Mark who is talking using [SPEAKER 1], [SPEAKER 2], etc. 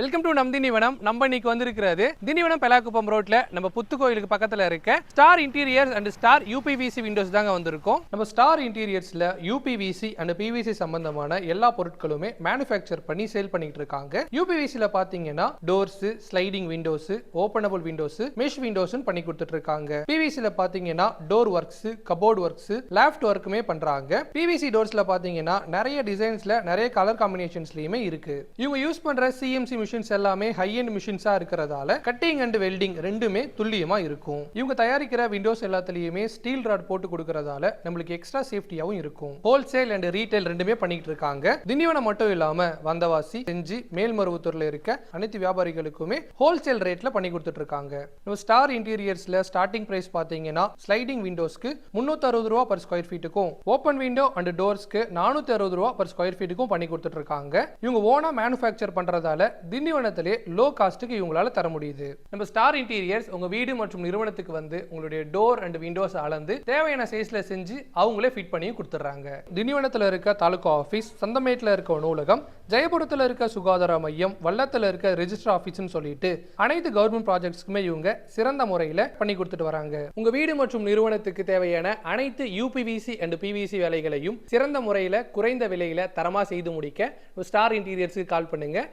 [SPEAKER 1] Welcome to நம் திண்டிவனம் நம்ம இன்னைக்கு வந்திருக்கிறது திண்டிவனம் பெலாக்குப்பம் ரோட்ல நம்ம புத்து கோயிலுக்கு பக்கத்துல இருக்க Star Interiors and Star UPVC windows தாங்க வந்திருக்கோம். நம்ம ஸ்டார் இன்டீரியர்ஸ்ல யூபிவிசி அண்ட் பிவிசி சம்பந்தமான எல்லா பொருட்களுமே மேனுஃபேக்சர் பண்ணி சேல் பண்ணிட்டு இருக்காங்க. யூபிவிசில பாத்தீங்கன்னா doors sliding windows openable windows mesh windows பண்ணி கொடுத்துட்டு இருக்காங்க. பிவிசில பாத்தீங்கன்னா door works cupboard works loft ஒர்க்குமே பண்றாங்க. பிவிசி டோர்ஸ்ல பாத்தீங்கன்னா நிறைய டிசைன்ஸ்ல நிறைய கலர் காம்பினேஷன்ஸ்லயுமே இருக்கு. இவங்க யூஸ் பண்ற சிஎம்சி மிஷின்ஸ் எல்லாமே ஹை அண்ட் மிஷின்ஸா இருக்கிறதால கட்டிங் அண்ட் வெல்டிங் ரெண்டுமே துல்லியமா இருக்கும். இவங்க தயாரிக்கிற விண்டோஸ் எல்லாத்துலயுமே ஸ்டீல் ராட் போட்டு கொடுக்கறதால நம்மளுக்கு எக்ஸ்ட்ரா சேஃப்டியாவும் இருக்கும். ஹோல்சேல் அண்ட் ரீட்டைல் ரெண்டுமே பண்ணிட்டு இருக்காங்க. திண்டிவனம் மட்டும் இல்லாம வந்தவாசி செஞ்சு மேல்மருவத்தூர்ல இருக்க அனைத்து வியாபாரிகளுக்குமே ஹோல்சேல் ரேட்ல பண்ணி கொடுத்துட்டு இருக்காங்க. நம்ம ஸ்டார் இன்டீரியர்ஸ்ல ஸ்டார்டிங் பிரைஸ் பாத்தீங்கன்னா ஸ்லைடிங் விண்டோஸ்க்கு முன்னூத்தி அறுபது ரூபா பர் ஸ்கொயர் ஃபீட்டுக்கும் ஓப்பன் விண்டோ அண்ட் டோர்ஸ்க்கு நானூத்தி அறுபது ரூபா பர் ஸ்கொயர் ஃபீட்டுக்கும் பண்ணி கொடுத்துட்டு இருக்காங்க. இவங்க ஓனா மேனுஃபேக்சர் பண்றதால திண்டிவனத்திலே லோ காஸ்ட்டுக்கு இவங்களால தர முடியுது. நம்ம ஸ்டார் இன்டீரியர்ஸ் உங்க வீடு மற்றும் நிறுவனத்துக்கு வந்து உங்களுடைய டோர் அண்ட் விண்டோஸ் அளந்து தேவையான சைஸ்ல செஞ்சு அவங்களே ஃபிட் பண்ணி கொடுத்துட்றாங்க. திண்டிவனத்தில் இருக்க தாலுகா ஆஃபீஸ் சந்தமேட்டில் இருக்க நூலகம் ஜெயபுரத்தில் இருக்க சுகாதார மையம் வல்லத்தில் இருக்க ரெஜிஸ்டர் ஆஃபீஸ்னு சொல்லிட்டு அனைத்து கவர்மெண்ட் ப்ராஜெக்ட்ஸ்க்குமே இவங்க சிறந்த முறையில் பண்ணி கொடுத்துட்டு வராங்க. உங்க வீடு மற்றும் நிறுவனத்துக்கு தேவையான அனைத்து யூபிவிசி அண்ட் பிவிசி வேலைகளையும் சிறந்த முறையில் குறைந்த விலையில தரமா செய்து முடிக்க ஸ்டார் இன்டீரியர்ஸுக்கு கால் பண்ணுங்க.